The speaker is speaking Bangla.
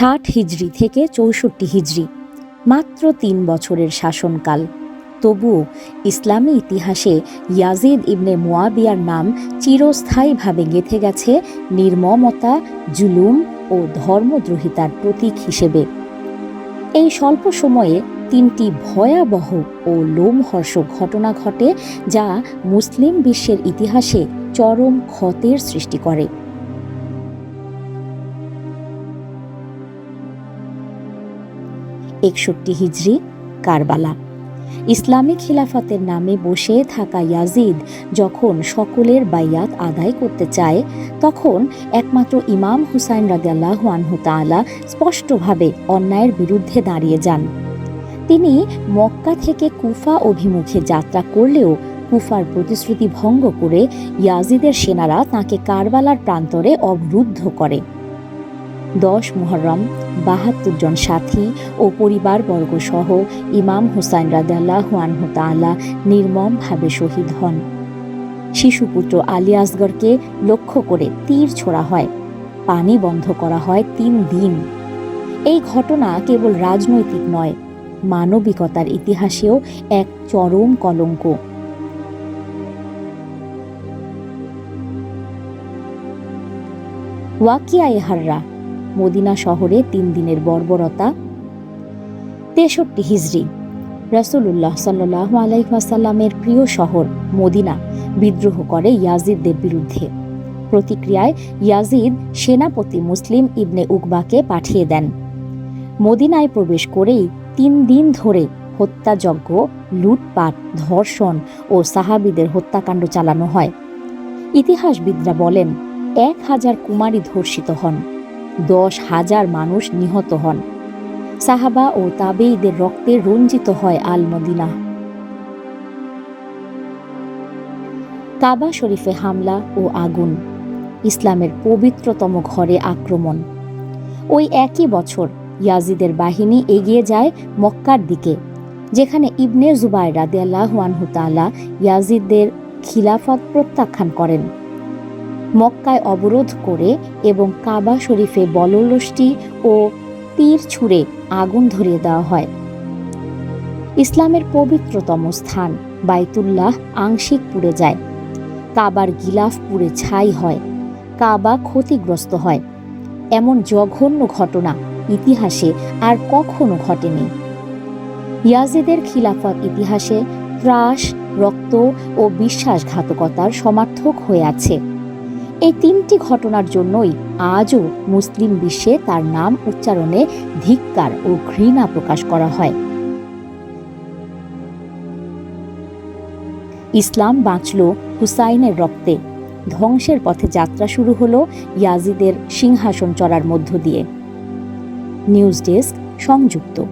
ষাট হিজড়ি থেকে চৌষট্টি হিজড়ি মাত্র তিন বছরের শাসনকাল। তবুও ইসলামী ইতিহাসে ইয়াজিদ ইবনে মুয়াবিয়ার নাম চিরস্থায়ীভাবে গেঁথে গেছে নির্মমতা, জুলুম ও ধর্মদ্রোহিতার প্রতীক হিসেবে। এই স্বল্প সময়ে তিনটি ভয়াবহ ও লোমহর্ষক ঘটনা ঘটে যা মুসলিম বিশ্বের ইতিহাসে চরম ক্ষতের সৃষ্টি করে। একষট্টি হিজড়ি কারবালা। ইসলামী খিলাফতের নামে বসে থাকা ইয়াজিদ যখন সকলের বাইয়াত আদায় করতে চায়, তখন একমাত্র ইমাম হুসাইন রাদিয়াল্লাহ আনহু তাআলা স্পষ্টভাবে অন্যায়ের বিরুদ্ধে দাঁড়িয়ে যান। তিনি মক্কা থেকে কুফা অভিমুখে যাত্রা করলেও কুফার প্রতিশ্রুতি ভঙ্গ করে ইয়াজিদের সেনারা তাকে কারবালার প্রান্তরে অবরুদ্ধ করে। দশ মুহররম, বাহাত্তর জন সাথী ও পরিবারবর্গ সহ ইমাম হুসাইন রাদাল্লাহ আনহু নির্মমভাবে শহীদ হন। শিশুপুত্র আলী আসগরকে লক্ষ্য করে তীর ছোড়া হয়, পানি বন্ধ করা হয় তিন দিন। এই ঘটনা কেবল রাজনৈতিক নয়, মানবিকতার ইতিহাসেও এক চরম কলঙ্ক। ওয়াকিয়া এহাররা মদিনা শহরে তিন দিনের বর্বরতা। তেষট্টি হিজড়ি রসুল্লাহ সাল্লাহ আলাইসাল্লামের প্রিয় শহর মদিনা, বিদ্রোহ করে ইয়াজিদদের বিরুদ্ধে। প্রতিক্রিয়ায় ইয়াজিদ সেনাপতি মুসলিম ইবনে উকবাকে পাঠিয়ে দেন। মদিনায় প্রবেশ করেই তিন দিন ধরে হত্যাযজ্ঞ, লুটপাট, ধর্ষণ ও সাহাবিদের হত্যাকাণ্ড চালানো হয়। ইতিহাসবিদরা বলেন, এক হাজার কুমারী ধর্ষিত হন। দশ হাজার মানুষ নিহত হন। সাহাবা ও তাবেইদের রক্তে রঞ্জিত হয় আল মদিনা কাবা শরীফে হামলা ও আগুন, ইসলামের পবিত্রতম ঘরে আক্রমণ। ওই একই বছর ইয়াজিদের বাহিনী এগিয়ে যায় মক্কার দিকে, যেখানে ইবনে জুবাই রাদিয়াল্লাহু আনহু তাআলা ইয়াজিদদের খিলাফত প্রত্যাখ্যান করেন। মক্কায় অবরোধ করে এবং কাবা শরীফে বললষ্টি ও তীর ছুঁড়ে আগুন ধরিয়ে দেওয়া হয়। ইসলামের পবিত্রতম স্থান বাইতুল্লাহ আংশিক পুড়ে যায়। কাবার গিলাফ পুড়ে ছাই হয়। কাবা ক্ষতিগ্রস্ত হয়। এমন জঘন্য ঘটনা ইতিহাসে আর কখনো ঘটেনি। ইয়াজিদের খিলাফত ইতিহাসে ত্রাস, রক্ত ও বিশ্বাসঘাতকতার সমার্থক হয়ে আছে। এই তিনটি ঘটনার জন্যই আজও মুসলিম বিশ্বে তার নাম উচ্চারণে ধিক্কার ও ঘৃণা প্রকাশ করা হয়। ইসলাম বাঁচল হুসাইনের রক্তে। ধ্বংসের পথে যাত্রা শুরু হলো ইয়াজিদের সিংহাসন চড়ার মধ্য দিয়ে। নিউজ ডেস্ক সংযুক্ত।